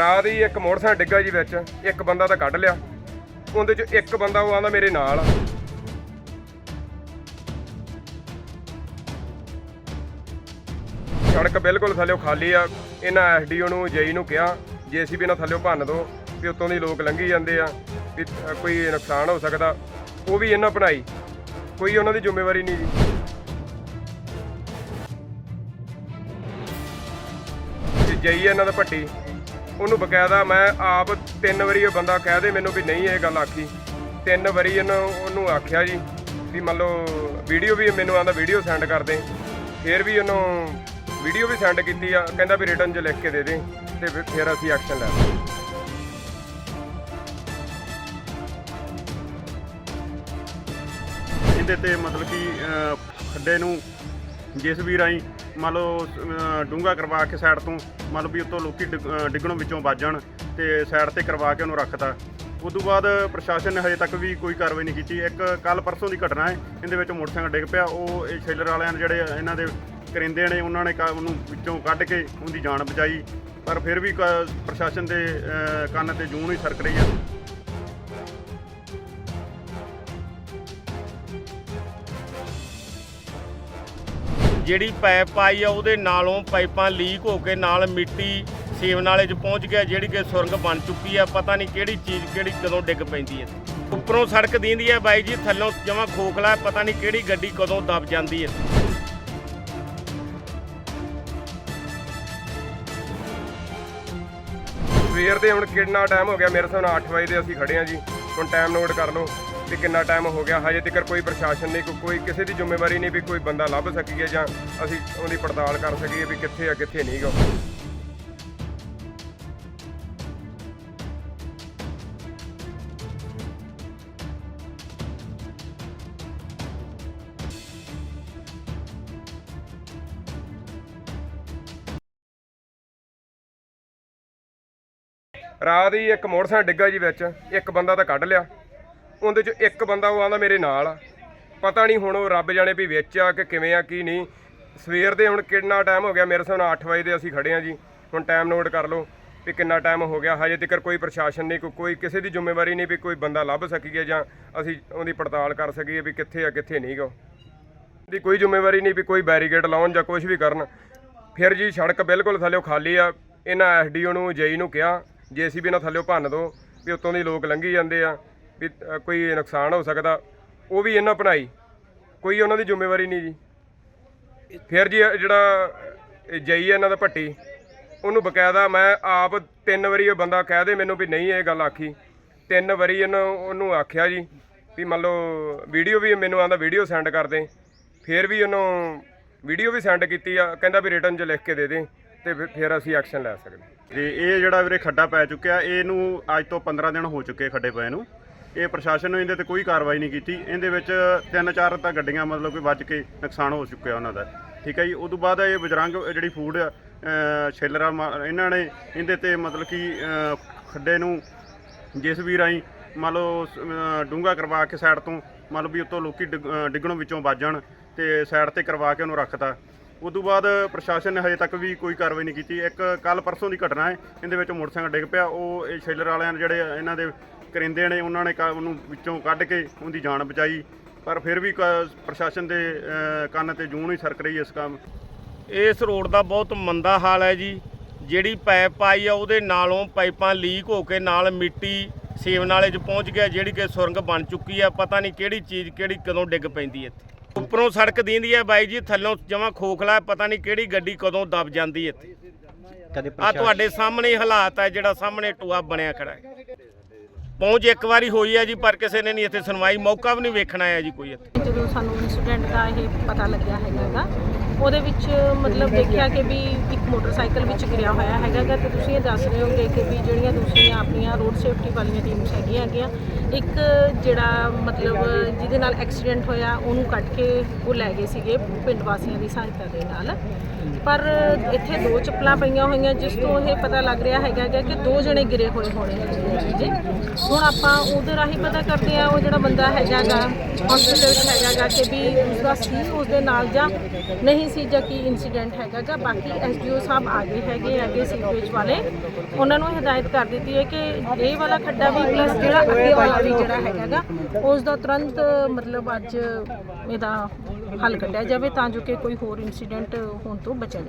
ਰਾਤ ਹੀ ਇੱਕ ਮੋਟਰਸਾਈਕਲ ਡਿੱਗਾ ਜੀ ਵਿੱਚ, ਇੱਕ ਬੰਦਾ ਤਾਂ ਕੱਢ ਲਿਆ। ਉਹਦੇ ਚ ਇੱਕ ਬੰਦਾ ਉਹ ਆਂਦਾ ਮੇਰੇ ਨਾਲ। ਆ ਸੜਕ ਬਿਲਕੁਲ ਥੱਲੇ ਖਾਲੀ ਆ। ਇਹਨਾਂ ਐਸਡੀਓ ਨੂੰ, ਜਈ ਨੂੰ ਕਿਹਾ ਜੀਸੀਬੀ ਨਾਲ ਥੱਲੇ ਭੰਨ ਦੋ, ਵੀ ਉੱਤੋਂ ਦੀ ਲੋਕ ਲੰਘੀ ਜਾਂਦੇ ਆ, ਵੀ ਕੋਈ ਨੁਕਸਾਨ ਹੋ ਸਕਦਾ। ਉਹ ਵੀ ਇਹਨਾਂ ਬਣਾਈ। ਕੋਈ ਉਹਨਾਂ ਦੀ ਜ਼ਿੰਮੇਵਾਰੀ ਨਹੀਂ ਜੀ। ਤੇ ਜਈ ਇਹਨਾਂ ਦਾ ਭੱਟੀ। ਉਹਨੂੰ ਬਕਾਇਦਾ ਮੈਂ ਆਪ ਤਿੰਨ ਵਾਰੀ ਉਹ ਬੰਦਾ ਕਹਿ ਦੇ ਮੈਨੂੰ ਵੀ ਨਹੀਂ ਇਹ ਗੱਲ ਆਖੀ। ਤਿੰਨ ਵਾਰੀ ਇਹਨੂੰ ਉਹਨੂੰ ਆਖਿਆ ਜੀ ਵੀ ਮੰਨ ਲਓ ਵੀਡੀਓ ਵੀ ਮੈਨੂੰ ਆਂਦਾ ਵੀਡੀਓ ਸੈਂਡ ਕਰ ਦੇ। ਫਿਰ ਵੀ ਉਹਨੂੰ ਵੀਡੀਓ ਵੀ ਸੈਂਡ ਕੀਤੀ ਆ, ਕਹਿੰਦਾ ਵੀ ਰਿਟਰਨ 'ਚ ਲਿਖ ਕੇ ਦੇ ਦੇ ਤੇ ਫਿਰ- ਫਿਰ ਅਸੀਂ ਐਕਸ਼ਨ ਲੈ ਲਿਆ ਇਹਦੇ ਤੇ ਮਤਲਬ ਕਿ ਖੱਡੇ ਨੂੰ ਜਿਸ ਵੀ ਰਾਹੀਂ ਮੰਨ ਲਓ ਡੂੰਗਾ ਕਰਵਾ ਕੇ ਸਾਈਡ ਤੋਂ ਮੰਨ ਲਓ ਵੀ ਉੱਤੋਂ ਲੋਕੀ ਡਿੱਗ- ਅਹ, ਡਿੱਗਣੋਂ ਵਿੱਚੋਂ ਵੱਜਣ ਤੇ ਸਾਈਡ ਤੇ ਕਰਵਾ ਕੇ ਉਹਨੂੰ ਰੱਖਤਾ। ਉਸ ਤੋਂ ਬਾਅਦ ਪ੍ਰਸ਼ਾਸਨ ਨੇ ਹਜੇ ਤੱਕ ਵੀ ਕੋਈ ਕਾਰਵਾਈ ਨਹੀਂ ਕੀਤੀ। ਇੱਕ ਕੱਲ ਪਰਸੋਂ ਦੀ ਘਟਨਾ ਹੈ ਇਹਦੇ ਵਿੱਚ ਮੋਟਰਸਾਈਕਲ ਡਿੱਗ ਪਿਆ। ਉਹ ਇਹ ਸ਼ੈਲਰ ਵਾਲਿਆਂ ਨੇ ਜਿਹੜੇ ਇਹਨਾਂ ਦੇ ਕਰਿੰਦੇ ਨੇ ਉਹਨਾਂ ਨੇ ਕਾ- ਉਹਨੂੰ ਵਿੱਚੋਂ ਕੱਢ ਕੇ ਉਹਦੀ ਜਾਨ ਬਚਾਈ। ਪਰ ਫਿਰ ਵੀ ਕ- ਪ੍ਰਸ਼ਾਸਨ ਦੇ ਕੰਨ ਤੇ ਜੂਨ ਹੀ ਸਰਕ ਰਹੀ ਹੈ। ਜਿਹੜੀ ਪਾਈਪ ਆਈ ਆ, ਉਹਦੇ ਨਾਲੋਂ ਪਾਈਪਾਂ ਲੀਕ ਹੋ ਕੇ ਨਾਲ ਮਿੱਟੀ ਸੇਵ ਨਾਲੇ 'ਚ ਪਹੁੰਚ ਗਿਆ, ਜਿਹੜੀ ਕਿ ਸੁਰੰਗ ਬਣ ਚੁੱਕੀ ਆ। ਪਤਾ ਨਹੀਂ ਕਿਹੜੀ ਚੀਜ਼ ਕਿਹੜੀ ਕਦੋਂ ਡਿੱਗ ਪੈਂਦੀ ਹੈ ਉੱਪਰੋਂ ਸੜਕ ਦੀਂਦੀ ਹੈ ਬਾਈ ਜੀ, ਥੱਲੋਂ ਜਮਾ ਖੋਖਲਾ, ਪਤਾ ਨਹੀਂ ਕਿਹੜੀ ਗੱਡੀ ਕਦੋਂ ਦਬ ਜਾਂਦੀ ਹੈ ਸਵੇਰ ਦੇ ਹੁਣ ਕਿੰਨਾ ਟਾਈਮ ਹੋ ਗਿਆ, ਮੇਰੇ ਹਿਸਾਬ ਨਾਲ 8 ਵਜੇ ਦੇ ਅਸੀਂ ਖੜੇ ਆ ਜੀ। ਹੁਣ ਟਾਈਮ ਨੋਟ ਕਰ ਲਓ। ਕਿ ਕਿੰਨਾ ਟਾਈਮ ਹੋ ਗਿਆ, ਹਜੇ ਤੱਕ ਕੋਈ ਪ੍ਰਸ਼ਾਸਨ ਨਹੀਂ ਕੋਈ ਕਿਸੇ ਦੀ ਜ਼ਿੰਮੇਵਾਰੀ ਨਹੀਂ ਵੀ ਕੋਈ ਬੰਦਾ ਲੱਭ ਸਕੀਏ ਜਾਂ ਅਸੀਂ ਉਹਦੀ ਪੜਤਾਲ ਕਰ ਸਕੀਏ ਵੀ ਕਿੱਥੇ ਆ, ਕਿੱਥੇ ਨਹੀਂ ਗਾ। ਰਾਤ ਹੀ ਇੱਕ ਮੋਟਰਸਾਈਕਲ ਡਿੱਗਾ ਜੀ ਵਿੱਚ, ਇੱਕ ਬੰਦਾ ਤਾਂ ਕੱਢ ਲਿਆ। ਉਹਦੇ ਚ ਇੱਕ ਬੰਦਾ ਉਹ ਆਂਦਾ ਮੇਰੇ ਨਾਲ ਆ। ਪਤਾ ਨਹੀਂ ਹੁਣ ਉਹ ਰੱਬ ਜਾਣੇ ਵੀ ਵਿੱਚ ਆ ਕਿ ਕਿਵੇਂ ਆ, ਕੀ ਨਹੀਂ। ਸਵੇਰ ਦੇ ਹੁਣ ਕਿੰਨਾ ਟਾਈਮ ਹੋ ਗਿਆ, ਮੇਰੇ ਹਿਸਾਬ ਨਾਲ 8 ਵਜੇ ਦੇ ਅਸੀਂ ਖੜੇ ਆ ਜੀ। ਹੁਣ ਟਾਈਮ ਨੋਟ ਕਰ ਲਓ ਵੀ ਕਿੰਨਾ ਟਾਈਮ ਹੋ ਗਿਆ। ਹਜੇ ਤੱਕ ਕੋਈ ਪ੍ਰਸ਼ਾਸਨ ਨਹੀਂ ਕੋਈ- ਕੋਈ ਕਿਸੇ ਦੀ ਜ਼ਿੰਮੇਵਾਰੀ ਨਹੀਂ ਵੀ ਕੋਈ ਬੰਦਾ ਲੱਭ ਸਕੀਏ ਜਾਂ ਅਸੀਂ ਉਹਦੀ ਪੜਤਾਲ ਕਰ ਸਕੀਏ ਵੀ ਕਿੱਥੇ ਆ, ਕਿੱਥੇ ਨਹੀਂ ਗਾ ਦੀ ਕੋਈ ਜ਼ਿੰਮੇਵਾਰੀ ਨਹੀਂ ਵੀ ਕੋਈ ਬੈਰੀਕੇਡ ਲਾਉਣ ਜਾਂ ਕੁਝ ਵੀ ਕਰਨ। ਫਿਰ ਜੀ ਸੜਕ ਬਿਲਕੁਲ ਥੱਲੇ ਖਾਲੀ ਆ। ਇਹਨਾਂ ਐਸਡੀਓ ਨੂੰ, ਜੇਈ ਨੂੰ ਕਿਹਾ, ਜੀਸੀਬੀ ਨਾਲ ਥੱਲੇ ਭੰਨ ਦੋ ਵੀ ਉੱਤੋਂ ਦੀ ਲੋਕ ਲੰਘੀ ਜਾਂਦੇ ਆ। ਵੀ ਕੋਈ ਨੁਕਸਾਨ ਹੋ ਸਕਦਾ, ਉਹ ਵੀ ਇਹਨਾਂ ਅਪਣਾਈ ਕੋਈ ਉਹਨਾਂ ਦੀ ਜ਼ਿੰਮੇਵਾਰੀ ਨਹੀਂ ਜੀ। ਫਿਰ ਜੀ ਜਿਹੜਾ ਜਈ ਇਹਨਾਂ ਦਾ ਭੱਟੀ, ਉਹਨੂੰ ਬਕਾਇਦਾ ਮੈਂ ਆਪ ਤਿੰਨ ਵਾਰੀ ਉਹ ਬੰਦਾ ਕਹਿ ਦੇ ਮੈਨੂੰ ਵੀ ਨਹੀਂ ਇਹ ਗੱਲ ਆਖੀ। ਤਿੰਨ ਵਾਰੀ ਇਹਨੂੰ, ਉਹਨੂੰ ਆਖਿਆ ਜੀ ਵੀ ਮੰਨ ਲਓ ਵੀਡੀਓ ਵੀ ਮੈਨੂੰ ਆਂਦਾ ਵੀਡੀਓ ਸੈਂਡ ਕਰ ਦੇ। ਫਿਰ ਵੀ ਉਹਨੂੰ ਵੀਡੀਓ ਵੀ ਸੈਂਡ ਕੀਤੀ ਆ, ਕਹਿੰਦਾ ਵੀ ਰਿਟਰਨ 'ਚ ਲਿਖ ਕੇ ਦੇ ਦੇ ਤੇ ਫਿਰ- ਫਿਰ ਅਸੀਂ ਐਕਸ਼ਨ ਲੈ ਸਕਦੇ। ਤੇ ਇਹ ਜਿਹੜਾ ਵੀਰੇ ਖੱਡਾ ਪੈ ਚੁੱਕਿਆ, ਇਹਨੂੰ ਅੱਜ ਤੋਂ 15 ਦਿਨ ਹੋ ਚੁੱਕੇ ਖੱਡੇ ਪਏ ਨੂੰ। ਇਹ ਪ੍ਰਸ਼ਾਸਨ ਨੇ ਇਹਦੇ ਤੇ ਕੋਈ ਕਾਰਵਾਈ ਨਹੀਂ ਕੀਤੀ। ਇਹਦੇ ਵਿੱਚ ਤਿੰਨ ਚਾਰ ਤਾਂ ਗੱਡੀਆਂ ਮਤਲਬ ਕਿ ਵੱਜ ਕੇ ਨੁਕਸਾਨ ਹੋ ਚੁੱਕਿਆ ਉਹਨਾਂ ਦਾ। ਠੀਕ ਹੈ ਜੀ? ਉਦੋਂ ਬਾਅਦ ਇਹ ਬਜਰੰਗ ਜਿਹੜੀ ਫੂਡ ਸ਼ੈਲਰਾਂ ਇਹਨਾਂ ਨੇ ਇਹਦੇ ਤੇ ਮਤਲਬ ਕਿ ਖੱਡੇ ਨੂੰ ਜਿਸ ਵੀ ਰਾਹੀਂ ਮੰਨ ਲਓ ਡੂੰਗਾ ਕਰਵਾ ਕੇ ਸਾਈਡ ਤੋਂ ਮੰਨ ਲਓ ਵੀ ਉੱਤੋਂ ਲੋਕੀ ਡਿੱਗ- ਅਹ, ਡਿੱਗਣੋਂ ਵਿੱਚੋਂ ਵੱਜਣ ਤੇ ਸਾਈਡ ਤੇ ਕਰਵਾ ਕੇ ਉਹਨੂੰ ਰੱਖਤਾ। ਉਸ ਤੋਂ ਬਾਅਦ ਪ੍ਰਸ਼ਾਸਨ ਨੇ ਹਜੇ ਤੱਕ ਵੀ ਕੋਈ ਕਾਰਵਾਈ ਨਹੀਂ ਕੀਤੀ। ਇੱਕ ਕੱਲ ਪਰਸੋਂ ਦੀ ਘਟਨਾ ਹੈ। ਇਹਦੇ ਵਿੱਚ ਮੋਟਰਸਾਈਕਲ ਡਿੱਗ ਪਿਆ। ਉਹ ਇਹ ਸ਼ੈਲਰ ਵਾਲਿਆਂ ਨੇ ਜਿਹੜੇ ਇਹਨਾਂ ਦੇ ਕਰਿੰਦੇ ਨੇ ਉਹਨਾਂ ਨੇ ਉਹਨੂੰ ਵਿੱਚੋਂ ਕੱਢ ਕੇ ਉਹਦੀ ਜਾਨ ਬਚਾਈ। ਪਰ ਫਿਰ ਵੀ ਪ੍ਰਸ਼ਾਸਨ ਦੇ ਕੰਨ ਤੇ ਜੂੰ ਨਹੀਂ ਸਰਕ ਰਹੀ ਇਸ ਕੰਮ। ਇਸ ਰੋਡ ਦਾ ਬਹੁਤ ਮੰਦਾ ਹਾਲ ਹੈ ਜੀ। ਜਿਹੜੀ ਪਾਈਪ ਪਾਈ ਆ ਉਹਦੇ ਨਾਲੋਂ ਪਾਈਪਾਂ ਲੀਕ ਹੋ ਕੇ ਨਾਲ ਮਿੱਟੀ ਸੇਵ ਨਾਲੇ 'ਚ ਪਹੁੰਚ ਗਿਆ ਜਿਹੜੀ ਕਿ ਸੁਰੰਗ ਬਣ ਚੁੱਕੀ ਆ। ਪਤਾ ਨਹੀਂ ਕਿਹੜੀ ਚੀਜ਼ ਕਿਹੜੀ ਕਦੋਂ ਡਿੱਗ ਪੈਂਦੀ ਹੈ ਉੱਪਰੋਂ ਸੜਕ ਦੀਂਦੀ ਹੈ ਬਾਈ ਜੀ ਥੱਲੋਂ ਜਮਾ ਖੋਖਲਾ ਹੈ, ਪਤਾ ਨਹੀਂ ਕਿਹੜੀ ਗੱਡੀ ਕਦੋਂ ਦਬ ਜਾਂਦੀ ਹੈ ਕਦੇ ਆ ਤੁਹਾਡੇ ਸਾਹਮਣੇ ਹੀ ਹਾਲਾਤ ਹੈ ਜਿਹੜਾ ਸਾਹਮਣੇ ਟੂਆ ਬਣਿਆ ਖੜਾ ਹੈ। ਪਹੁੰਚ ਇੱਕ ਵਾਰੀ ਹੋਈ ਹੈ ਜੀ, ਪਰ ਕਿਸੇ ਨੇ ਨਹੀਂ ਇੱਥੇ ਸੁਣਵਾਈ। ਮੌਕਾ ਵੀ ਨਹੀਂ ਵੇਖਣ ਆਇਆ ਜੀ ਕੋਈ ਇੱਥੇ। ਜਦੋਂ ਸਾਨੂੰ ਇਨਸੀਡੈਂਟ ਦਾ ਇਹ ਪਤਾ ਲੱਗਿਆ ਹੈਗਾਗਾ ਉਹਦੇ ਵਿੱਚ ਮਤਲਬ ਦੇਖਿਆ ਕਿ ਵੀ ਇੱਕ ਮੋਟਰਸਾਈਕਲ ਵਿੱਚ ਗਿਰਿਆ ਹੋਇਆ ਹੈਗਾਗਾ ਤੇ ਤੁਸੀਂ ਇਹ ਦੱਸ ਰਹੇ ਹੋਗੇ ਕਿ ਵੀ ਜਿਹੜੀਆਂ ਦੂਸਰੀਆਂ ਆਪਣੀਆਂ ਰੋਡ ਸੇਫਟੀ ਵਾਲੀਆਂ ਟੀਮਸ ਹੈਗੀਆਂ ਹੈਗੀਆਂ, ਇੱਕ ਜਿਹੜਾ ਮਤਲਬ ਜਿਹਦੇ ਨਾਲ ਐਕਸੀਡੈਂਟ ਹੋਇਆ, ਉਹਨੂੰ ਕੱਢ ਕੇ ਉਹ ਲੈ ਗਏ ਸੀਗੇ ਪਿੰਡ ਵਾਸੀਆਂ ਦੀ ਸਹਾਇਤਾ ਦੇ ਨਾਲ। ਪਰ ਇੱਥੇ ਦੋ ਚੱਪਲਾਂ ਪਈਆਂ ਹੋਈਆਂ, ਜਿਸ ਤੋਂ ਇਹ ਪਤਾ ਲੱਗ ਰਿਹਾ ਹੈਗਾ ਕਿ ਦੋ ਜਣੇ ਗਿਰੇ ਹੋਏ ਹੋਣੇ ਹੈਗੇ ਜੀ। ਹੁਣ ਆਪਾਂ ਉਹਦੇ ਰਾਹੀਂ ਪਤਾ ਕਰਦੇ ਆ, ਉਹ ਜਿਹੜਾ ਬੰਦਾ ਹੈਗਾ ਗਾ ਹਸਪੀਟਲ 'ਚ ਹੈਗਾ ਗਾ ਕਿ ਵੀ ਉਸਦਾ ਸੀ, ਉਸਦੇ ਨਾਲ ਜਾਂ ਨਹੀਂ ਸੀ ਜਾਂ ਕੀ ਇਨਸੀਡੈਂਟ ਹੈਗਾ ਗਾ। ਬਾਕੀ ਐਸਡੀਓ ਸਾਹਿਬ ਆ ਗਏ ਹੈਗੇ ਹੈਗੇ ਸੀਵਰੇਜ ਵਾਲੇ, ਉਹਨਾਂ ਨੂੰ ਹਦਾਇਤ ਕਰ ਦਿੱਤੀ ਹੈ ਕਿ ਇਹ ਵਾਲਾ ਖੱਡਾ ਵੀ ਪਲੱਸ ਜਿਹੜਾ ਅੱਗੇ ਵਾਲਾ ਵੀ ਜਿਹੜਾ ਹੈਗਾ ਗਾ ਉਸ ਦਾ ਤੁਰੰਤ ਮਤਲਬ ਅੱਜ ਇਹਦਾ ਹੱਲ ਕੱਢਿਆ ਜਾਵੇ ਤਾਂ ਜੋ ਕਿ ਕੋਈ ਹੋਰ ਇਨਸੀਡੈਂਟ ਹੋਣ ਤੋਂ ਬਚਿਆ ਜਾਵੇ।